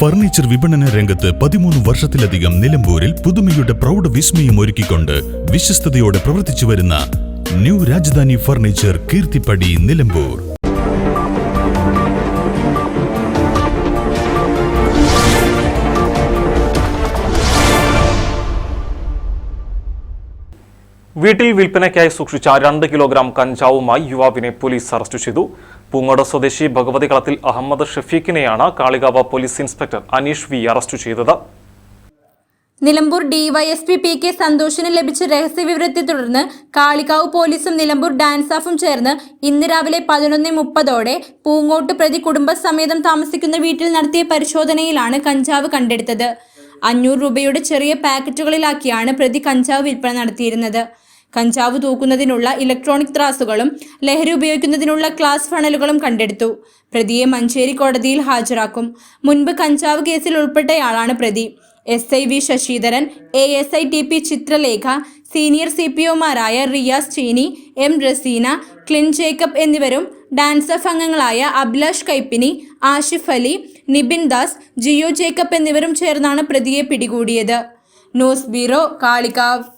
Furniture വിപണന രംഗത്ത് പതിമൂന്ന് വർഷത്തിലധികം നിലമ്പൂരിൽ പുതുമയുടെ പ്രൗഢ വിസ്മയം ഒരുക്കിക്കൊണ്ട് വിശ്വസ്തയോടെ പ്രവർത്തിച്ചു വരുന്ന ന്യൂ രാജധാനി ഫർണിച്ചർ കീർത്തിപ്പടി നിലമ്പൂർ. വീട്ടിൽ വിൽപ്പനയ്ക്കായി സൂക്ഷിച്ച രണ്ട് കിലോഗ്രാം കഞ്ചാവുമായി യുവാവിനെ പോലീസ് അറസ്റ്റ് ചെയ്തു. പൂങ്ങോട് സ്വദേശി Bhagavathi Kalathil Ahammed ഷഫീഖിനെയാണ് Kalikavu police inspector Aneesh V arrest ചെയ്തത്. നിലമ്പൂർ ഡിവൈഎസ്പി പി കെ സന്തോഷിന് ലഭിച്ച രഹസ്യവിവരത്തെ തുടർന്ന് കാളികാവ് പോലീസും നിലമ്പൂർ ഡാൻസ് ഓഫും ചേർന്ന് ഇന്ന് രാവിലെ പതിനൊന്ന് മുപ്പതോടെ പൂങ്ങോട്ട് പ്രതി കുടുംബസമേതം താമസിക്കുന്ന വീട്ടിൽ നടത്തിയ പരിശോധനയിലാണ് കഞ്ചാവ് കണ്ടെടുത്തത്. അഞ്ഞൂറ് രൂപയുടെ ചെറിയ പാക്കറ്റുകളിലാക്കിയാണ് പ്രതി കഞ്ചാവ് വിൽപ്പന നടത്തിയിരുന്നത്. കഞ്ചാവ് തൂക്കുന്നതിനുള്ള ഇലക്ട്രോണിക് ത്രാസുകളും ലഹരി ഉപയോഗിക്കുന്നതിനുള്ള ക്ലാസ് ഫണലുകളും കണ്ടെടുത്തു. പ്രതിയെ മഞ്ചേരി കോടതിയിൽ ഹാജരാക്കും. മുൻപ് കഞ്ചാവ് കേസിൽ ഉൾപ്പെട്ടയാളാണ് പ്രതി. S I V Sasidharan A S I T P Chithralekha senior C P ഒമാരായ Riyas Cheeni M Raseena kiln Jacob എന്നിവരും ഡാൻസർ എഫ് അംഗങ്ങളായ അഭിലാഷ് കൈപ്പിനി ആഷിഫ് അലി നിബിൻ ദാസ് ജിയോ ജേക്കബ് എന്നിവരും ചേർന്നാണ് പ്രതിയെ പിടികൂടിയത്. News bureau Kalikavu.